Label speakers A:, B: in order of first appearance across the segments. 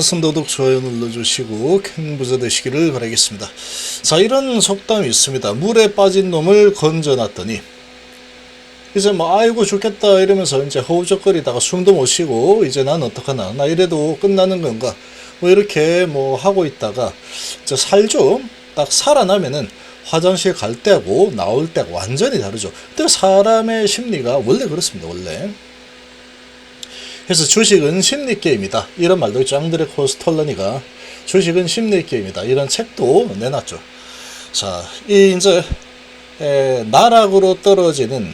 A: 선도독 좋아요 눌러주시고 큰 부자 되시기를 바라겠습니다. 자 이런 속담이 있습니다. 물에 빠진 놈을 건져놨더니 이제 뭐 아이고 죽겠다 이러면서 이제 허우적거리다가 숨도 못 쉬고 이제 난 어떡하나 나 이래도 끝나는 건가 뭐 이렇게 뭐 하고 있다가 이제 살 좀 딱 살아나면은 화장실 갈 때하고 나올 때하고 완전히 다르죠. 근데 사람의 심리가 원래 그렇습니다. 원래. 그래서 주식은 심리 게임이다. 이런 말도 있죠. 앙드레 코스톨라니가 주식은 심리 게임이다. 이런 책도 내놨죠. 자, 이 이제 에, 나락으로 떨어지는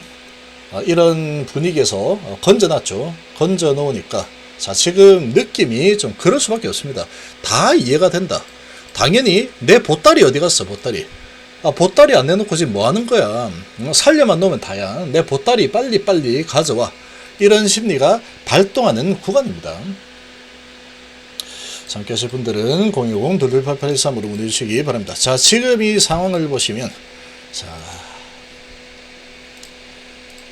A: 어, 이런 분위기에서 어, 건져놨죠. 건져 놓으니까 자 지금 느낌이 좀 그럴 수밖에 없습니다. 다 이해가 된다. 당연히 내 보따리 어디 갔어 보따리. 아 보따리 안 내놓고 지금 뭐 하는 거야. 음, 살려만 놓으면 다야. 내 보따리 빨리 빨리 가져와. 이런 심리가 발동하는 구간입니다. 함께 하실 분들은 010-2288-13으로 문의 주시기 바랍니다. 자, 지금 이 상황을 보시면, 자,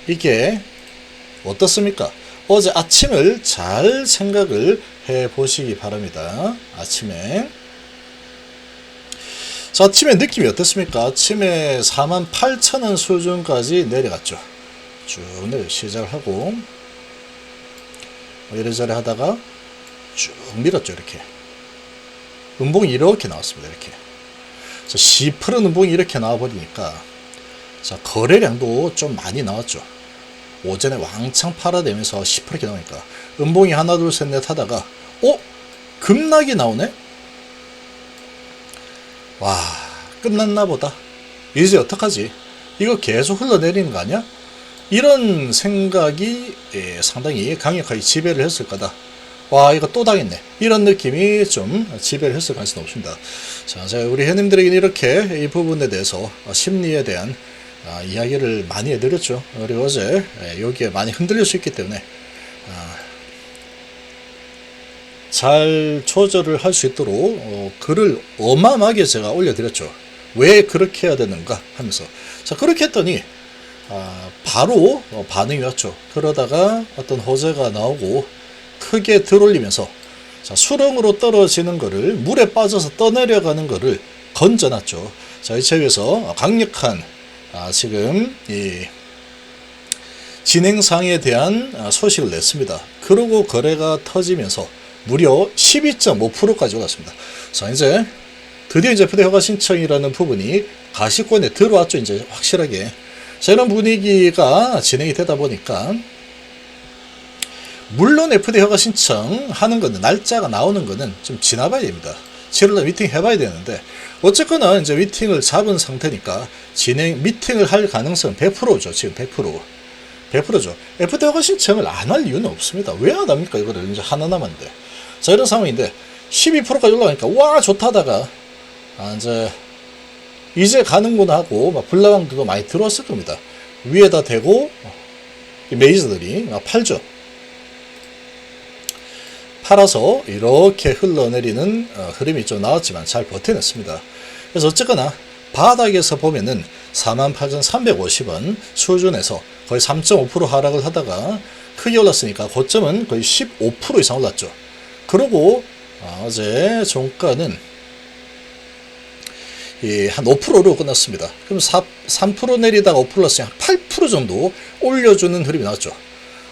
A: 이게 어떻습니까? 어제 아침을 잘 생각을 해 보시기 바랍니다. 아침에. 자, 아침에 느낌이 어떻습니까? 아침에 48,000원 수준까지 내려갔죠. 쭉 시작을 하고, 뭐 이래저래 하다가 쭉 밀었죠, 이렇게. 음봉이 이렇게 나왔습니다, 이렇게. 자, 10% 음봉이 이렇게 나와버리니까, 자, 거래량도 좀 많이 나왔죠. 오전에 왕창 팔아대면서 10% 이렇게 나오니까 음봉이 하나 둘 셋 넷 하다가 어? 급락이 나오네? 와 끝났나 보다 이제 어떡하지? 이거 계속 흘러내리는 거 아니야? 이런 생각이 예, 상당히 강력하게 지배를 했을 거다. 와 이거 또 당했네. 이런 느낌이 좀 지배를 했을 가능성이 높습니다. 자, 자 우리 회원님들에게는 이렇게 이 부분에 대해서 심리에 대한 아, 이야기를 많이 해드렸죠. 그리고 어제 예, 여기에 많이 흔들릴 수 있기 때문에 아, 잘 조절을 할 수 있도록 어, 글을 어마어마하게 제가 올려드렸죠. 왜 그렇게 해야 되는가 하면서 자 그렇게 했더니 아, 바로 어, 반응이 왔죠. 그러다가 어떤 호재가 나오고 크게 들어올리면서 자, 수렁으로 떨어지는 거를 물에 빠져서 떠내려가는 거를 건져놨죠. 자, 이 책에서 강력한 아, 지금 이 진행상에 대한 아, 소식을 냈습니다. 그러고 거래가 터지면서 무려 12.5%까지 올랐습니다. 자, 이제 드디어 이제 부대 허가 신청이라는 부분이 가시권에 들어왔죠. 이제 확실하게. 자, 이런 분위기가 진행이 되다 보니까 물론 FDA 허가 신청하는 거는 날짜가 나오는 거는 좀 지나봐야 됩니다. 7월날 미팅 해봐야 되는데 어쨌거나 이제 미팅을 잡은 상태니까 진행 미팅을 할 가능성은 100%죠. 지금 100%. 100%죠. FDA 허가 신청을 안 할 이유는 없습니다. 왜 안 합니까? 이거를 이제 하나 남았는데. 자, 이런 상황인데 12%까지 올라가니까 와 좋다다가 아, 이제 이제 가는구나 하고 막 불나방도 많이 들어왔을 겁니다. 위에다 대고 이 메이저들이 막 팔죠. 팔아서 이렇게 흘러내리는 어, 흐름이 좀 나왔지만 잘 버텨냈습니다. 그래서 어쨌거나 바닥에서 보면은 48,350원 수준에서 거의 3.5% 하락을 하다가 크게 올랐으니까 고점은 거의 15% 이상 올랐죠. 그리고 아, 어제 종가는 이한 5%로 끝났습니다. 그럼 4, 3% 내리다가 5% 올랐으니 한 8% 정도 올려주는 흐름이 나왔죠.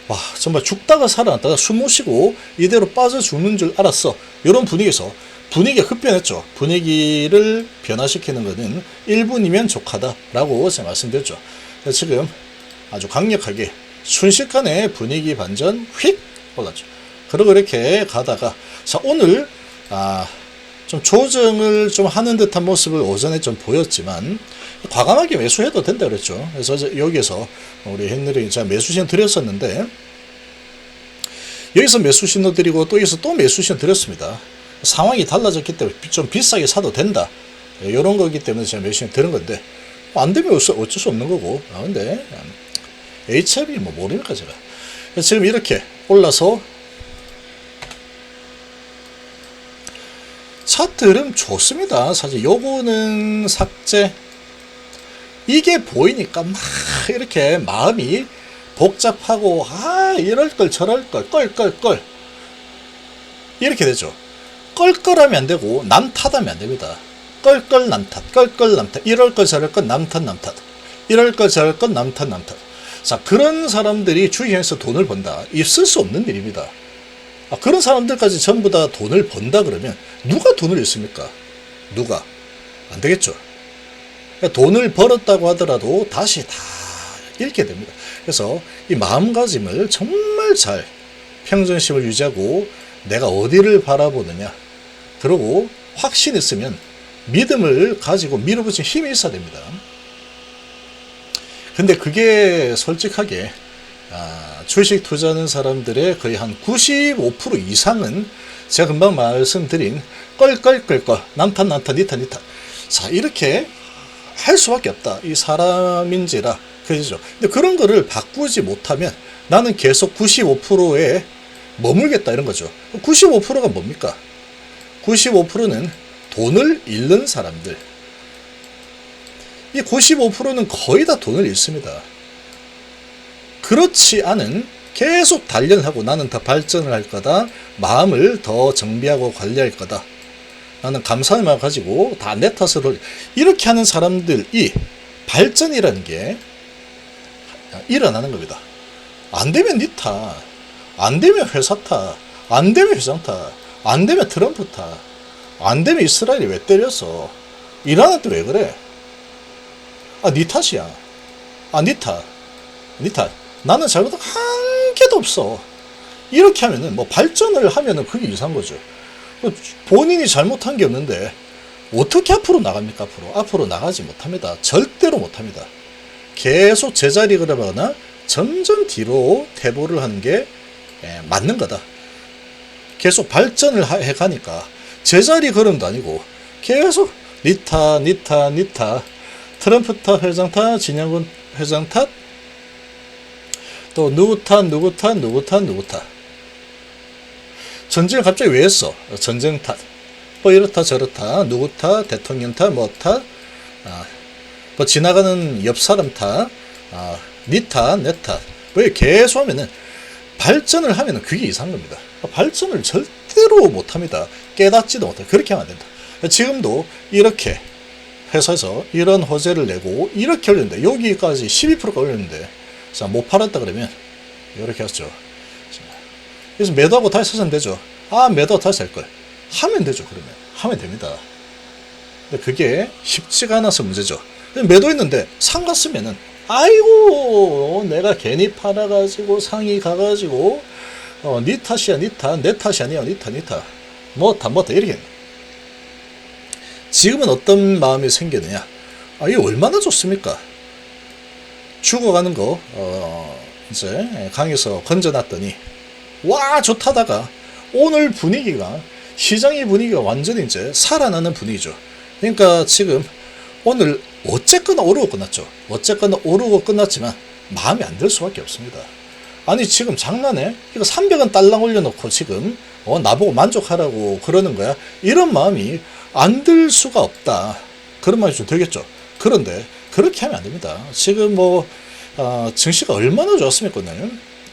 A: 와 정말 죽다가 살아났다가 숨 못 쉬고 이대로 빠져 죽는 줄 알았어. 이런 분위기에서 분위기가 급변했죠. 분위기를 변화시키는 것은 1분이면 족하다라고 제가 말씀드렸죠. 지금 아주 강력하게 순식간에 분위기 반전 휙 올랐죠. 그리고 이렇게 가다가 자 오늘 아, 좀 조정을 좀 하는 듯한 모습을 오전에 좀 보였지만 과감하게 매수해도 된다 그랬죠. 그래서 이제 여기에서 우리 헨ry 제가 매수 신호 드렸었는데 여기서 매수 신호 드리고 또 여기서 또 매수 신호 드렸습니다. 상황이 달라졌기 때문에 좀 비싸게 사도 된다. 이런 거기 때문에 제가 매수 신호 드는 건데 안 되면 어쩔 수 없는 거고. 아 근데 HIB 뭐 모르니까 제가 지금 이렇게 올라서 차트 흐름 좋습니다. 사실 요거는 삭제 이게 보이니까 막 이렇게 마음이 복잡하고 아 이럴 걸 저럴 걸걸걸걸 이렇게 되죠. 껄껄하면 안 되고 남 탓하면 안 됩니다. 껄껄 남탓, 껄껄 남탓, 이럴 것 저럴 것 남탓 남탓, 이럴 것 저럴 것 남탓 남탓. 자 그런 사람들이 주위에서 돈을 번다. 있을 수 없는 일입니다. 아, 그런 사람들까지 전부 다 돈을 번다 그러면 누가 돈을 잃습니까? 누가? 안 되겠죠. 그러니까 돈을 벌었다고 하더라도 다시 다 잃게 됩니다. 그래서 이 마음가짐을 정말 잘 평정심을 유지하고 내가 어디를 바라보느냐. 그러고 확신 있으면 믿음을 가지고 밀어붙인 힘이 있어야 됩니다. 근데 그게 솔직하게 아, 주식 투자하는 사람들의 거의 한 95% 이상은 제가 금방 말씀드린 껄껄껄껄 남탓 남탓 니탓 니탓 자 이렇게 할 수밖에 없다. 이 사람인지라. 그죠? 근데 그런 거를 바꾸지 못하면 나는 계속 95%에 머물겠다 이런 거죠. 95%가 뭡니까? 95%는 돈을 잃는 사람들. 이 95%는 거의 다 돈을 잃습니다 그렇지 않은 계속 단련하고 나는 더 발전을 할 거다. 마음을 더 정비하고 관리할 거다. 나는 마음 가지고 다 내 탓으로 이렇게 하는 사람들이 발전이라는 게 일어나는 겁니다. 안 되면 니 탓, 안 되면 회사 탓, 안 되면 회장 탓, 안 되면 트럼프 탓, 안 되면 이스라엘이 왜 때렸어? 이란한테 왜 그래? 아, 니 탓이야. 아, 니 탓. 니 탓. 나는 잘못한 한 개도 없어. 이렇게 하면은 뭐 발전을 하면은 그게 이상한 거죠. 그 본인이 잘못한 게 없는데 어떻게 앞으로 나갑니까? 앞으로 앞으로 나가지 못합니다. 절대로 못합니다. 계속 제자리 걸어가거나 점점 뒤로 퇴보를 하는 게 예, 맞는 거다. 계속 발전을 하- 해가니까 제자리 걸음도 아니고 계속 니타 니타 니타 트럼프 탓 회장 탓 진영군 회장 탓 또 누구 탓 누구 탓 누구 탓 누구 탓 전쟁을 갑자기 왜 했어? 전쟁 탓 뭐 이렇다 저렇다 누구 탓 대통령 탓 뭐 탓 아, 뭐 지나가는 옆 사람 탓 아, 니 탓 내 탓 왜 계속 하면은 발전을 하면은 그게 이상한 겁니다. 발전을 절대로 못합니다. 깨닫지도 못해. 그렇게 하면 안 된다. 지금도 이렇게 회사에서 이런 호재를 내고 이렇게 올렸는데 여기까지 12%가 올렸는데 자, 못 팔았다 그러면 이렇게 하죠. 자, 그래서 매도하고 다시 사면 되죠. 아, 매도하고 다시 살 걸. 하면 되죠, 그러면. 하면 됩니다. 근데 그게 쉽지가 않아서 문제죠. 매도했는데 상 갔으면은 아이고 내가 괜히 팔아가지고 상이 가가지고 어, 니 탓이야 니 탓, 내 탓이 아니야 니 탓, 니 탓. 뭐다 뭐다 이렇게 지금은 어떤 마음이 생기느냐? 아, 이게 얼마나 좋습니까? 죽어가는 거, 어, 이제 강에서 건져놨더니, 와, 좋다다가, 오늘 분위기가, 시장의 분위기가 완전히 이제 살아나는 분위기죠. 그러니까 지금, 오늘 어쨌거나 오르고 끝났죠. 어쨌거나 오르고 끝났지만, 마음에 안 들 수밖에 없습니다. 아니, 지금 장난해? 이거 300원 딸랑 올려놓고 지금, 어, 나보고 만족하라고 그러는 거야? 이런 마음이 안 들 수가 없다. 그런 말이 좀 되겠죠. 그런데, 그렇게 하면 안 됩니다. 지금 뭐, 어, 증시가 얼마나 좋았습니까?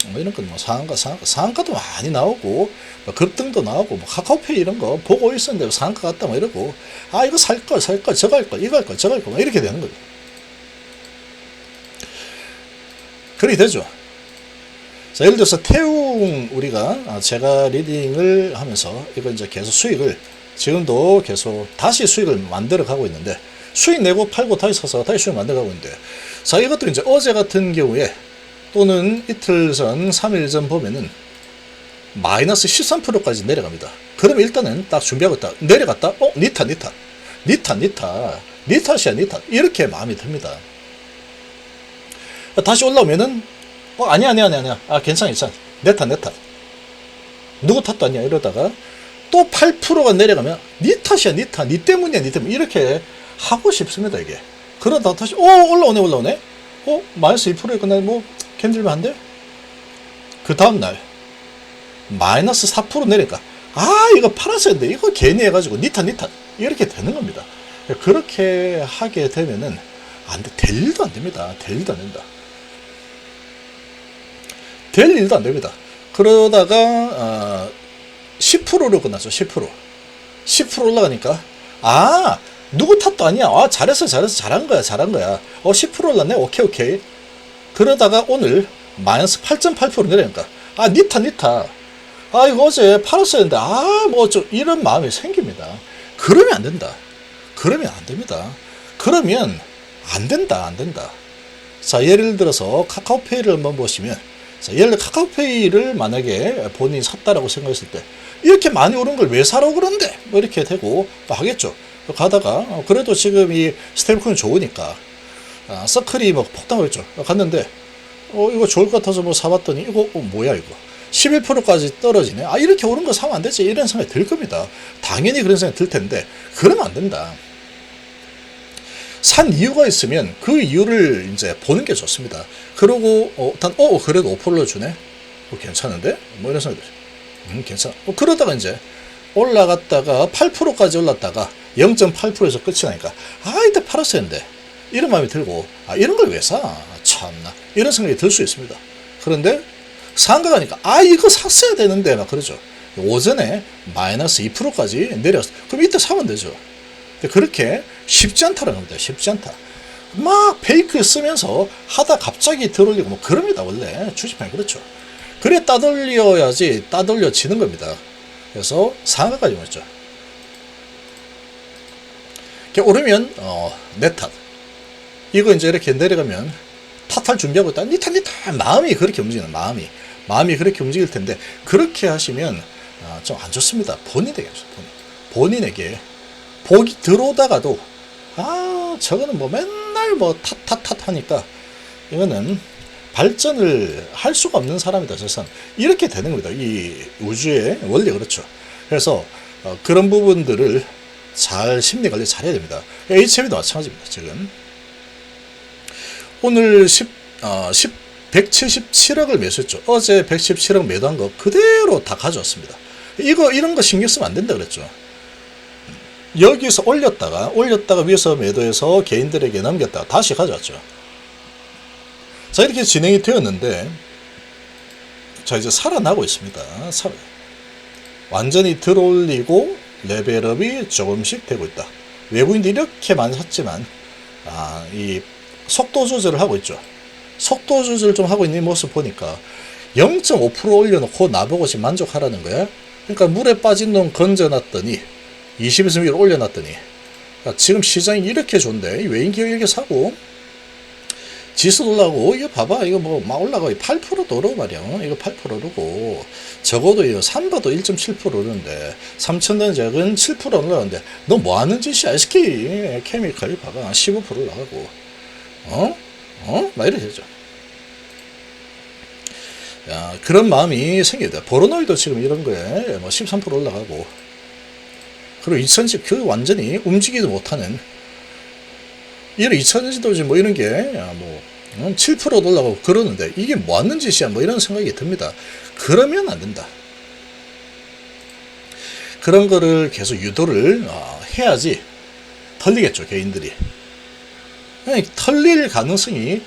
A: 뭐 이런 건뭐 상한가, 상한가, 상한가도 많이 나오고, 뭐 급등도 나오고, 뭐 카카오페이 이런 거 보고 있었는데 상한가 갔다 뭐 이러고, 아, 이거 살 걸, 살 걸, 저거 할 걸, 이거 할 걸, 저거 할 걸, 뭐 이렇게 되는 거죠. 그렇게 되죠. 자, 예를 들어서 태웅 우리가 아, 제가 리딩을 하면서 이거 이제 계속 수익을 지금도 계속 다시 수익을 만들어 가고 있는데 수익 내고 팔고 다시 사서 다시 수익 만들어 가고 있는데 자 이것도 이제 어제 같은 경우에 또는 이틀 전, 3일 전 보면은 마이너스 13%까지 내려갑니다. 그러면 일단은 딱 준비하고 있다. 내려갔다? 어, 니타, 니타. 니타, 니타. 니탓이야, 니탓. 이렇게 마음이 듭니다. 다시 올라오면은, 어, 아니야, 아니야, 아니야, 아니야. 아, 괜찮아, 괜찮아. 내 탓, 내 탓. 누구 탓도 아니야. 이러다가 또 8%가 내려가면, 니 탓이야, 니 탓. 니 때문이야, 니 때문. 이렇게 하고 싶습니다, 이게. 그러다 다시, 어, 올라오네, 올라오네. 어, 마이너스 2%에 끝나면 뭐, 견딜만 한데? 그 다음날, 마이너스 4% 내리니까, 아, 이거 돼. 이거 괜히 해가지고, 니탓, 니탓. 이렇게 되는 겁니다. 그렇게 하게 되면은, 안 돼. 될 일도 안 됩니다. 될 일도 안 된다. 될 일도 안 됩니다. 그러다가, 어, 10%로 끝났죠. 10%. 10% 올라가니까 아 누구 탓도 아니야. 아 잘했어 잘했어 잘한 거야 잘한 거야. 어 10% 올랐네 오케이 오케이. 그러다가 오늘 마이너스 8.8% 내려니까 아 니타 니타. 아 이거 어제 팔았어야 했는데 아 뭐 좀 이런 마음이 생깁니다. 그러면 안 된다. 그러면 안 됩니다. 그러면 안 된다 안 된다. 자 예를 들어서 카카오페이를 한번 보시면 자, 예를 들어 카카오페이를 만약에 본인이 샀다라고 생각했을 때 이렇게 많이 오른 걸 왜 사라고 그러는데 뭐 이렇게 되고 뭐 하겠죠. 가다가 어, 그래도 지금 이 스테이블코인 좋으니까 아, 서클이 뭐 폭등하겠죠. 갔는데 어 이거 좋을 것 같아서 뭐 사봤더니 이거 어, 뭐야 이거 11%까지 떨어지네. 아 이렇게 오른 거 사면 안 되지 이런 생각이 들 겁니다. 당연히 그런 생각이 들 텐데 그러면 안 된다. 산 이유가 있으면 그 이유를 이제 보는 게 좋습니다. 그러고 어, 단, 어 그래도 5%를 주네. 어, 괜찮은데? 뭐 이런 생각이 들어요. 음, 괜찮아. 어, 그러다가 이제 올라갔다가 8%까지 올랐다가 0.8%에서 끝이 나니까 아 이때 팔았어야 했는데 이런 마음이 들고 아 이런 걸 왜 사? 아, 참나 이런 생각이 들 수 있습니다. 그런데 상가 가니까 아 이거 샀어야 되는데 막 그러죠. 오전에 마이너스 2%까지 내렸어. 그럼 이때 사면 되죠. 그렇게 쉽지 않다는 겁니다. 쉽지 않다. 막 페이크 쓰면서 하다 갑자기 들어올리고 뭐 그럽니다. 원래 주식판이 그렇죠. 그래 따돌려야지 따돌려지는 겁니다. 그래서 상하까지 왔죠. 이렇게 오르면 어, 내 탓. 이거 이제 이렇게 내려가면 탓할 준비하고 있다. 니탓 니탓 마음이 그렇게 움직이는 마음이 마음이 그렇게 움직일 텐데 그렇게 하시면 어, 좀안 좋습니다. 본인에게 본인. 본인에게 복이 들어오다가도 아 저거는 뭐 맨날 뭐 탓탓탓 하니까 이거는 발전을 할 수가 없는 사람이다 저 사람 이렇게 되는 겁니다 이 우주의 원리 그렇죠 그래서 어, 그런 부분들을 잘 심리 관리 잘 해야 됩니다. HM도 마찬가지입니다 지금. 오늘 10, 어, 10 177억을 매수했죠. 어제 117억 매도한 거 그대로 다 가져왔습니다. 이거 이런 거 신경 쓰면 안 된다 그랬죠. 여기서 올렸다가 올렸다가 위에서 매도해서 개인들에게 넘겼다가 다시 가져왔죠. 자 이렇게 진행이 되었는데 자 이제 살아나고 있습니다. 살 완전히 들어올리고 레벨업이 조금씩 되고 있다. 외국인들이 이렇게 많이 샀지만 아, 이 속도 조절을 하고 있죠. 속도 조절 좀 하고 있는 모습 보니까 0.5% 올려놓고 나보고 지금 만족하라는 거야. 그러니까 물에 빠진 놈 건져놨더니 20에서 위로 올려놨더니 야, 지금 시장이 이렇게 좋은데 외인 기업 이렇게 사고 지수 올라가고 이거 봐봐. 이거 뭐 막 올라가 8%도 오르고 말이야. 어? 이거 8% 오르고. 적어도 이거 삼바도 1.7% 오르는데. 3천단 적은 7% 올라가는데. 너 뭐 하는 짓이야 SK 케미칼 봐봐. 15% 올라가고. 어? 어? 막 이래 되죠. 야, 그런 마음이 생겨야 보로노이도 지금 이런 거에 뭐 13% 올라가고. 그리고 2000지 그 완전히 움직이지 못하는 이런 2000지도 지금 뭐 이런 게뭐 7% 올라가고 그러는데 이게 뭐 하는 짓이야 뭐 이런 생각이 듭니다. 그러면 안 된다. 그런 거를 계속 유도를 어, 해야지 털리겠죠 개인들이. 털릴 가능성이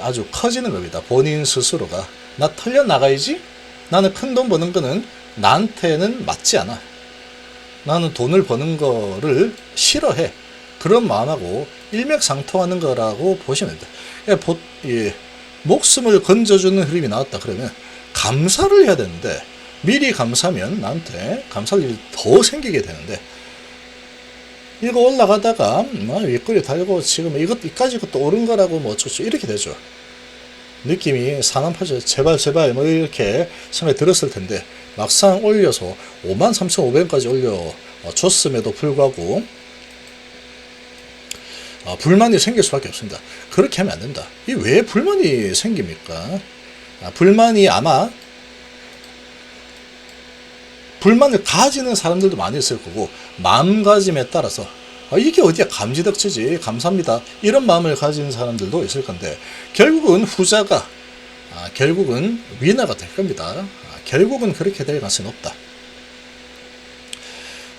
A: 아주 커지는 겁니다. 본인 스스로가 나 털려 나가야지. 나는 큰 돈 버는 거는 나한테는 맞지 않아. 나는 돈을 버는 거를 싫어해. 그런 마음하고 일맥상통하는 거라고 보시면 됩니다. 예, 보, 예, 목숨을 건져주는 흐름이 나왔다 그러면 감사를 해야 되는데 미리 감사하면 나한테 감사할 일이 더 생기게 되는데 이거 올라가다가 뭐 윗꼬리 달고 지금 이것 이까지 것도 옳은 거라고 뭐 어쩌고 이렇게 되죠. 느낌이 사남파죠. 제발 제발 뭐 이렇게 생각이 들었을 텐데 막상 올려서 53,500원까지 올려 줬음에도 불구하고 어, 불만이 생길 수밖에 없습니다. 그렇게 하면 안 된다. 이 왜 불만이 생깁니까? 아, 불만이 아마 불만을 가지는 사람들도 많이 있을 거고 마음가짐에 따라서 아, 이게 어디야 감지덕지지 감사합니다 이런 마음을 가진 사람들도 있을 건데 결국은 후자가 아, 결국은 위너가 될 겁니다 아, 결국은 그렇게 될 가능성이 높다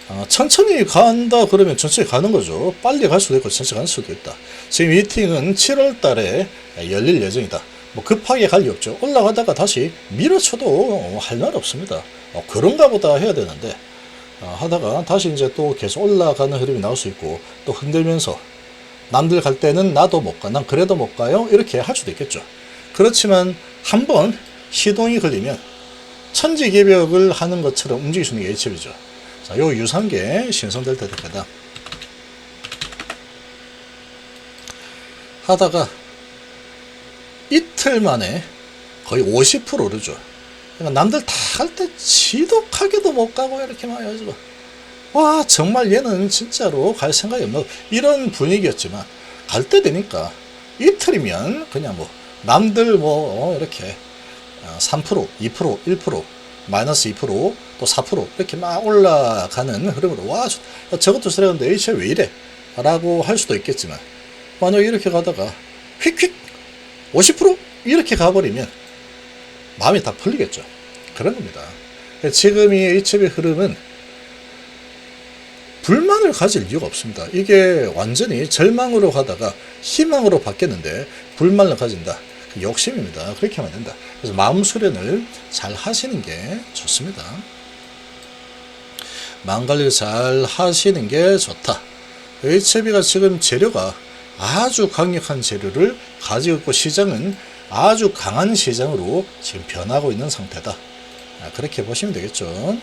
A: 아, 천천히 간다 그러면 천천히 가는 거죠. 빨리 갈 수도 있고 천천히 갈 수도 있다. 지금 미팅은 7월 달에 열릴 예정이다. 뭐 급하게 갈리 없죠. 올라가다가 다시 밀어쳐도 할 말 없습니다. 어, 그런가 보다 해야 되는데 어, 하다가 다시 이제 또 계속 올라가는 흐름이 나올 수 있고 또 흔들면서 남들 갈 때는 나도 못 가, 난 그래도 못 가요? 이렇게 할 수도 있겠죠. 그렇지만 한번 시동이 걸리면 천지개벽을 하는 것처럼 움직일 수 있는 게 HB죠. 자, 요 유산계 신성될 때될 거다. 하다가 이틀 만에 거의 50% 오르죠. 그러니까 남들 다갈때 지독하게도 못 가고 이렇게 막 해가지고 와 정말 얘는 진짜로 갈 생각이 없나 이런 분위기였지만 갈 때 되니까 이틀이면 그냥 뭐 남들 뭐 어, 이렇게 어, 3% 2% 1% 마이너스 2% 또 4% 이렇게 막 올라가는 흐름으로 와 저- 저것도 쓰레기인데 H에 왜 이래 라고 할 수도 있겠지만 만약 이렇게 가다가 휙휙 50% 이렇게 가버리면 마음이 다 풀리겠죠. 그런 겁니다. 지금 이 HB 흐름은 불만을 가질 이유가 없습니다. 이게 완전히 절망으로 가다가 희망으로 바뀌었는데 불만을 가진다. 그 욕심입니다. 그렇게 하면 안 된다. 그래서 마음 수련을 잘 하시는 게 좋습니다. 마음 관리를 잘 하시는 게 좋다. HB가 지금 재료가 아주 강력한 재료를 가지고 있고 시장은 아주 강한 시장으로 지금 변하고 있는 상태다. 아, 그렇게 보시면 되겠죠.